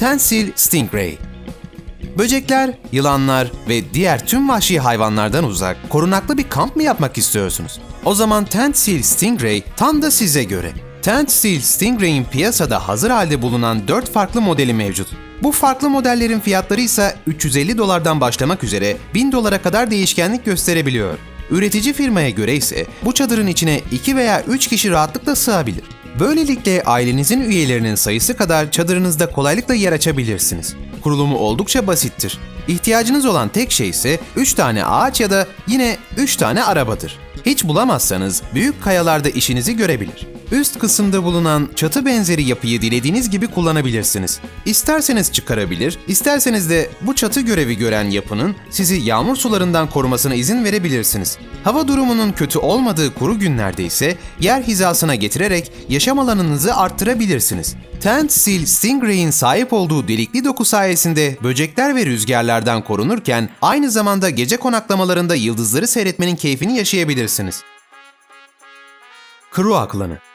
Tensil Stingray Böcekler, yılanlar ve diğer tüm vahşi hayvanlardan uzak, korunaklı bir kamp mı yapmak istiyorsunuz? O zaman Tent Seal Stingray tam da size göre. Tent Seal Stingray'in piyasada hazır halde bulunan 4 farklı modeli mevcut. Bu farklı modellerin fiyatları ise 350 dolardan başlamak üzere 1000 dolara kadar değişkenlik gösterebiliyor. Üretici firmaya göre ise bu çadırın içine 2 veya 3 kişi rahatlıkla sığabilir. Böylelikle ailenizin üyelerinin sayısı kadar çadırınızda kolaylıkla yer açabilirsiniz. Kurulumu oldukça basittir. İhtiyacınız olan tek şey ise 3 tane ağaç ya da yine 3 tane arabadır. Hiç bulamazsanız büyük kayalarda işinizi görebilir. Üst kısımda bulunan çatı benzeri yapıyı dilediğiniz gibi kullanabilirsiniz. İsterseniz çıkarabilir, isterseniz de bu çatı görevi gören yapının sizi yağmur sularından korumasına izin verebilirsiniz. Hava durumunun kötü olmadığı kuru günlerde ise yer hizasına getirerek yaşam alanınızı arttırabilirsiniz. Tent Seal Stingray'in sahip olduğu delikli doku sayesinde böcekler ve rüzgarlardan korunurken aynı zamanda gece konaklamalarında yıldızları seyretmenin keyfini yaşayabilirsiniz. Croa Klanı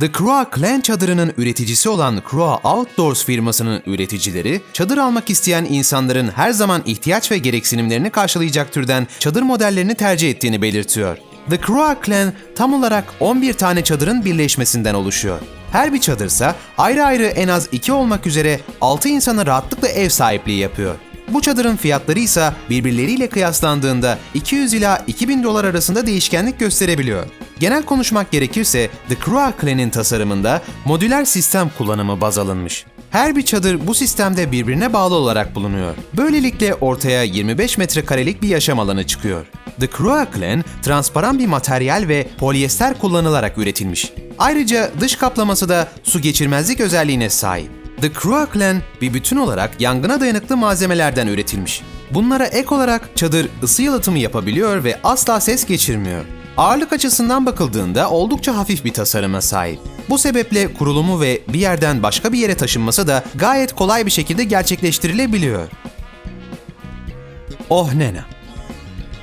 The Croa Clan çadırının üreticisi olan Croa Outdoors firmasının üreticileri, çadır almak isteyen insanların her zaman ihtiyaç ve gereksinimlerini karşılayacak türden çadır modellerini tercih ettiğini belirtiyor. The Croa Clan tam olarak 11 tane çadırın birleşmesinden oluşuyor. Her bir çadırsa ayrı ayrı en az 2 olmak üzere 6 insana rahatlıkla ev sahipliği yapıyor. Bu çadırın fiyatları ise birbirleriyle kıyaslandığında 200 ila 2000 dolar arasında değişkenlik gösterebiliyor. Genel konuşmak gerekirse The Croa Clan'in tasarımında modüler sistem kullanımı baz alınmış. Her bir çadır bu sistemde birbirine bağlı olarak bulunuyor. Böylelikle ortaya 25 metrekarelik bir yaşam alanı çıkıyor. The Croa Clan, transparan bir materyal ve polyester kullanılarak üretilmiş. Ayrıca dış kaplaması da su geçirmezlik özelliğine sahip. The Croa Clan bir bütün olarak yangına dayanıklı malzemelerden üretilmiş. Bunlara ek olarak çadır ısı yalıtımı yapabiliyor ve asla ses geçirmiyor. Ağırlık açısından bakıldığında oldukça hafif bir tasarıma sahip. Bu sebeple kurulumu ve bir yerden başka bir yere taşınması da gayet kolay bir şekilde gerçekleştirilebiliyor. Oh Nena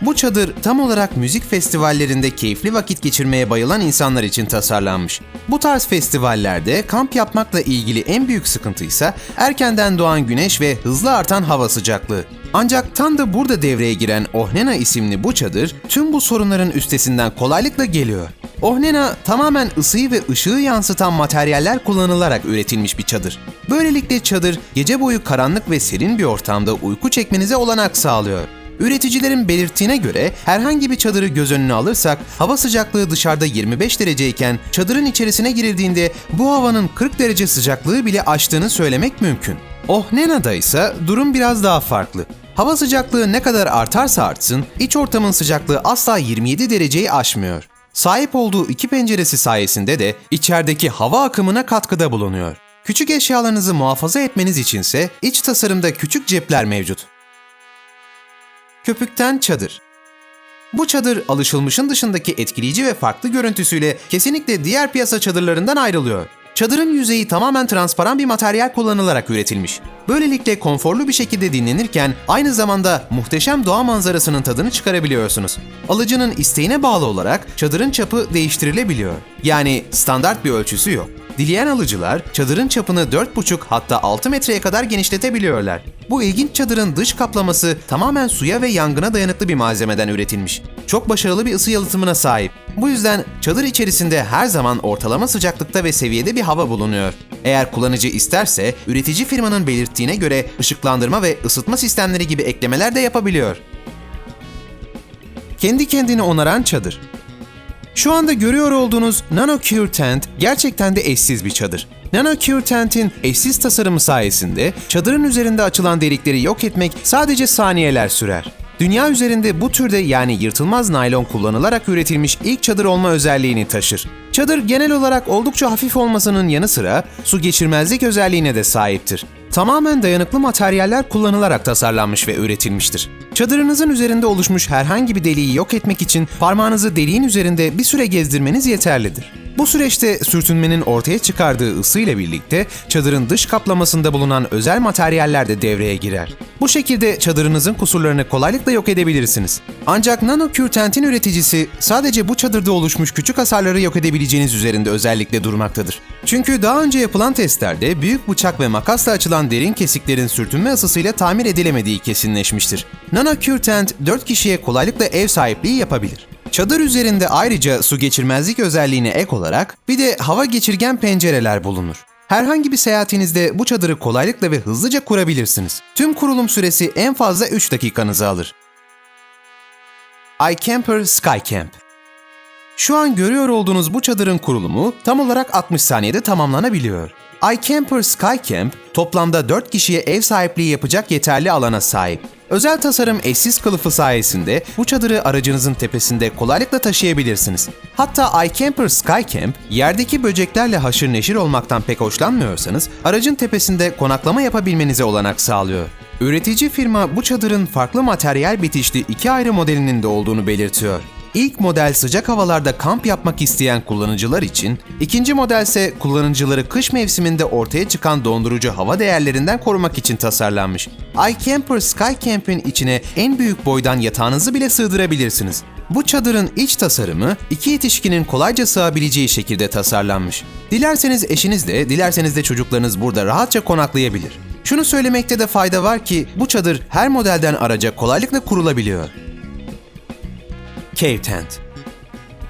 bu çadır tam olarak müzik festivallerinde keyifli vakit geçirmeye bayılan insanlar için tasarlanmış. Bu tarz festivallerde kamp yapmakla ilgili en büyük sıkıntı ise erkenden doğan güneş ve hızlı artan hava sıcaklığı. Ancak tam da burada devreye giren Ohnena isimli bu çadır tüm bu sorunların üstesinden kolaylıkla geliyor. Ohnena tamamen ısıyı ve ışığı yansıtan materyaller kullanılarak üretilmiş bir çadır. Böylelikle çadır gece boyu karanlık ve serin bir ortamda uyku çekmenize olanak sağlıyor. Üreticilerin belirttiğine göre herhangi bir çadırı göz önüne alırsak hava sıcaklığı dışarıda 25 dereceyken çadırın içerisine girildiğinde bu havanın 40 derece sıcaklığı bile aştığını söylemek mümkün. Ohnena'da ise durum biraz daha farklı. Hava sıcaklığı ne kadar artarsa artsın, iç ortamın sıcaklığı asla 27 dereceyi aşmıyor. Sahip olduğu iki penceresi sayesinde de içerideki hava akımına katkıda bulunuyor. Küçük eşyalarınızı muhafaza etmeniz içinse iç tasarımda küçük cepler mevcut. Köpükten çadır. Bu çadır alışılmışın dışındaki etkileyici ve farklı görüntüsüyle kesinlikle diğer piyasa çadırlarından ayrılıyor. Çadırın yüzeyi tamamen transparan bir materyal kullanılarak üretilmiş. Böylelikle konforlu bir şekilde dinlenirken aynı zamanda muhteşem doğa manzarasının tadını çıkarabiliyorsunuz. Alıcının isteğine bağlı olarak çadırın çapı değiştirilebiliyor. Yani standart bir ölçüsü yok. Dileyen alıcılar çadırın çapını 4,5 hatta 6 metreye kadar genişletebiliyorlar. Bu ilginç çadırın dış kaplaması tamamen suya ve yangına dayanıklı bir malzemeden üretilmiş. Çok başarılı bir ısı yalıtımına sahip. Bu yüzden çadır içerisinde her zaman ortalama sıcaklıkta ve seviyede bir hava bulunuyor. Eğer kullanıcı isterse üretici firmanın belirttiğine göre ışıklandırma ve ısıtma sistemleri gibi eklemeler de yapabiliyor. Kendi kendini onaran çadır. Şu anda görüyor olduğunuz NanoCure Tent gerçekten de eşsiz bir çadır. NanoCure Tent'in eşsiz tasarımı sayesinde çadırın üzerinde açılan delikleri yok etmek sadece saniyeler sürer. Dünya üzerinde bu türde yani yırtılmaz naylon kullanılarak üretilmiş ilk çadır olma özelliğini taşır. Çadır genel olarak oldukça hafif olmasının yanı sıra su geçirmezlik özelliğine de sahiptir. Tamamen dayanıklı materyaller kullanılarak tasarlanmış ve üretilmiştir. Çadırınızın üzerinde oluşmuş herhangi bir deliği yok etmek için parmağınızı deliğin üzerinde bir süre gezdirmeniz yeterlidir. Bu süreçte sürtünmenin ortaya çıkardığı ısı ile birlikte çadırın dış kaplamasında bulunan özel materyaller de devreye girer. Bu şekilde çadırınızın kusurlarını kolaylıkla yok edebilirsiniz. Ancak NanoCure üreticisi sadece bu çadırda oluşmuş küçük hasarları yok edebileceğiniz üzerinde özellikle durmaktadır. Çünkü daha önce yapılan testlerde büyük bıçak ve makasla açılan derin kesiklerin sürtünme ısısıyla tamir edilemediği kesinleşmiştir. NanoCure Tent 4 kişiye kolaylıkla ev sahipliği yapabilir. Çadır üzerinde ayrıca su geçirmezlik özelliğine ek olarak bir de hava geçirgen pencereler bulunur. Herhangi bir seyahatinizde bu çadırı kolaylıkla ve hızlıca kurabilirsiniz. Tüm kurulum süresi en fazla 3 dakikanızı alır. iCamper Skycamp Şu an görüyor olduğunuz bu çadırın kurulumu tam olarak 60 saniyede tamamlanabiliyor. iCamper Skycamp toplamda 4 kişiye ev sahipliği yapacak yeterli alana sahip. Özel tasarım eşsiz kılıfı sayesinde bu çadırı aracınızın tepesinde kolaylıkla taşıyabilirsiniz. Hatta iCamper Skycamp, yerdeki böceklerle haşır neşir olmaktan pek hoşlanmıyorsanız aracın tepesinde konaklama yapabilmenize olanak sağlıyor. Üretici firma bu çadırın farklı materyal bitişli iki ayrı modelinin de olduğunu belirtiyor. İlk model sıcak havalarda kamp yapmak isteyen kullanıcılar için, ikinci model ise kullanıcıları kış mevsiminde ortaya çıkan dondurucu hava değerlerinden korumak için tasarlanmış. iCamper Skycamp'in içine en büyük boydan yatağınızı bile sığdırabilirsiniz. Bu çadırın iç tasarımı iki yetişkinin kolayca sığabileceği şekilde tasarlanmış. Dilerseniz eşiniz de, dilerseniz de çocuklarınız burada rahatça konaklayabilir. Şunu söylemekte de fayda var ki bu çadır her modelden araca kolaylıkla kurulabiliyor. Cave Tent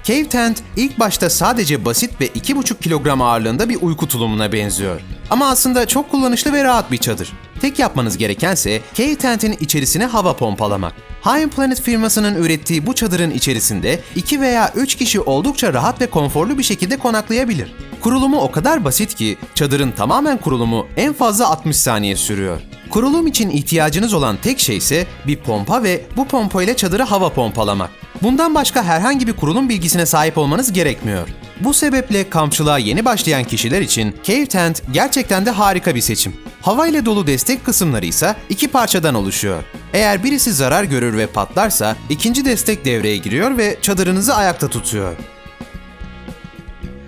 Cave Tent ilk başta sadece basit ve 2,5 kilogram ağırlığında bir uyku tulumuna benziyor. Ama aslında çok kullanışlı ve rahat bir çadır. Tek yapmanız gerekense Cave Tent'in içerisine hava pompalamak. High Planet firmasının ürettiği bu çadırın içerisinde 2 veya 3 kişi oldukça rahat ve konforlu bir şekilde konaklayabilir. Kurulumu o kadar basit ki çadırın tamamen kurulumu en fazla 60 saniye sürüyor. Kurulum için ihtiyacınız olan tek şey ise bir pompa ve bu pompa ile çadıra hava pompalamak. Bundan başka herhangi bir kurulum bilgisine sahip olmanız gerekmiyor. Bu sebeple kampçılığa yeni başlayan kişiler için Cave Tent gerçekten de harika bir seçim. Hava ile dolu destek kısımları ise iki parçadan oluşuyor. Eğer birisi zarar görür ve patlarsa ikinci destek devreye giriyor ve çadırınızı ayakta tutuyor.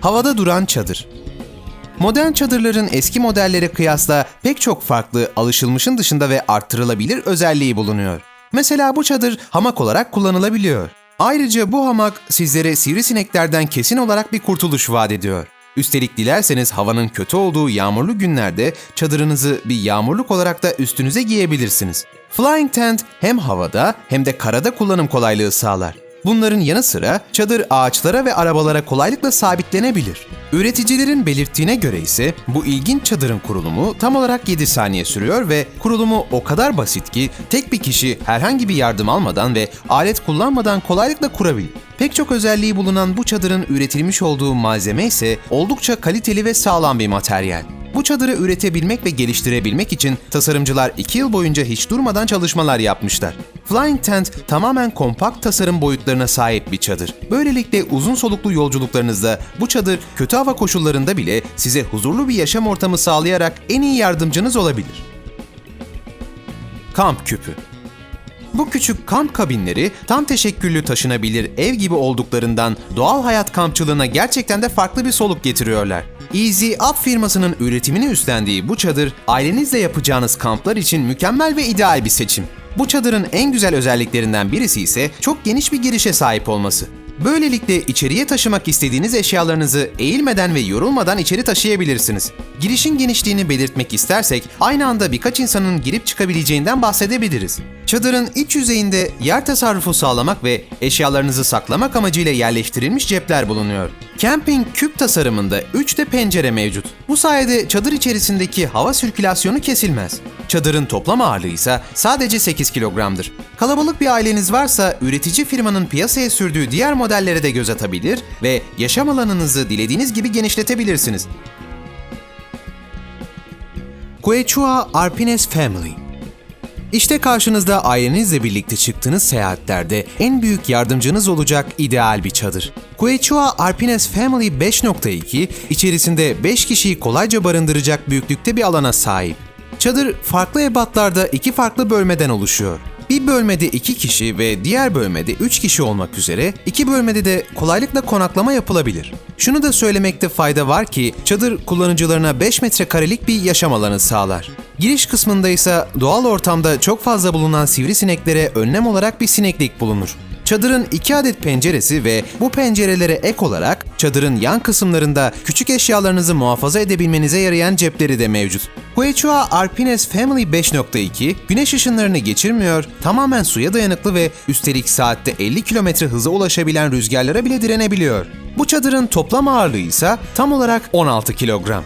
Havada duran çadır Modern çadırların eski modellere kıyasla pek çok farklı, alışılmışın dışında ve arttırılabilir özelliği bulunuyor. Mesela bu çadır hamak olarak kullanılabiliyor. Ayrıca bu hamak sizlere sivrisineklerden kesin olarak bir kurtuluş vaat ediyor. Üstelik dilerseniz havanın kötü olduğu yağmurlu günlerde çadırınızı bir yağmurluk olarak da üstünüze giyebilirsiniz. Flying Tent hem havada hem de karada kullanım kolaylığı sağlar. Bunların yanı sıra çadır ağaçlara ve arabalara kolaylıkla sabitlenebilir. Üreticilerin belirttiğine göre ise bu ilginç çadırın kurulumu tam olarak 7 saniye sürüyor ve kurulumu o kadar basit ki tek bir kişi herhangi bir yardım almadan ve alet kullanmadan kolaylıkla kurabilir. Pek çok özelliği bulunan bu çadırın üretilmiş olduğu malzeme ise oldukça kaliteli ve sağlam bir materyal. Bu çadırı üretebilmek ve geliştirebilmek için tasarımcılar 2 yıl boyunca hiç durmadan çalışmalar yapmışlar. Flying Tent tamamen kompakt tasarım boyutlarına sahip bir çadır. Böylelikle uzun soluklu yolculuklarınızda bu çadır kötü hava koşullarında bile size huzurlu bir yaşam ortamı sağlayarak en iyi yardımcınız olabilir. Kamp küpü bu küçük kamp kabinleri tam teşekküllü taşınabilir ev gibi olduklarından doğal hayat kampçılığına gerçekten de farklı bir soluk getiriyorlar. Easy Up firmasının üretimini üstlendiği bu çadır ailenizle yapacağınız kamplar için mükemmel ve ideal bir seçim. Bu çadırın en güzel özelliklerinden birisi ise çok geniş bir girişe sahip olması. Böylelikle içeriye taşımak istediğiniz eşyalarınızı eğilmeden ve yorulmadan içeri taşıyabilirsiniz. Girişin genişliğini belirtmek istersek aynı anda birkaç insanın girip çıkabileceğinden bahsedebiliriz. Çadırın iç yüzeyinde yer tasarrufu sağlamak ve eşyalarınızı saklamak amacıyla yerleştirilmiş cepler bulunuyor. Camping küp tasarımında 3 de pencere mevcut. Bu sayede çadır içerisindeki hava sirkülasyonu kesilmez. Çadırın toplam ağırlığı ise sadece 8 kilogramdır. Kalabalık bir aileniz varsa üretici firmanın piyasaya sürdüğü diğer modellere de göz atabilir ve yaşam alanınızı dilediğiniz gibi genişletebilirsiniz. Quechua Arpines Family işte karşınızda ailenizle birlikte çıktığınız seyahatlerde en büyük yardımcınız olacak ideal bir çadır. Quechua Arpines Family 5.2 içerisinde 5 kişiyi kolayca barındıracak büyüklükte bir alana sahip. Çadır farklı ebatlarda iki farklı bölmeden oluşuyor. Bir bölmede 2 kişi ve diğer bölmede 3 kişi olmak üzere iki bölmede de kolaylıkla konaklama yapılabilir. Şunu da söylemekte fayda var ki çadır kullanıcılarına 5 metrekarelik bir yaşam alanı sağlar. Giriş kısmında ise doğal ortamda çok fazla bulunan sivrisineklere önlem olarak bir sineklik bulunur. Çadırın 2 adet penceresi ve bu pencerelere ek olarak çadırın yan kısımlarında küçük eşyalarınızı muhafaza edebilmenize yarayan cepleri de mevcut. Quechua Arpines Family 5.2 güneş ışınlarını geçirmiyor, tamamen suya dayanıklı ve üstelik saatte 50 km hıza ulaşabilen rüzgarlara bile direnebiliyor. Bu çadırın toplam ağırlığı ise tam olarak 16 kilogram.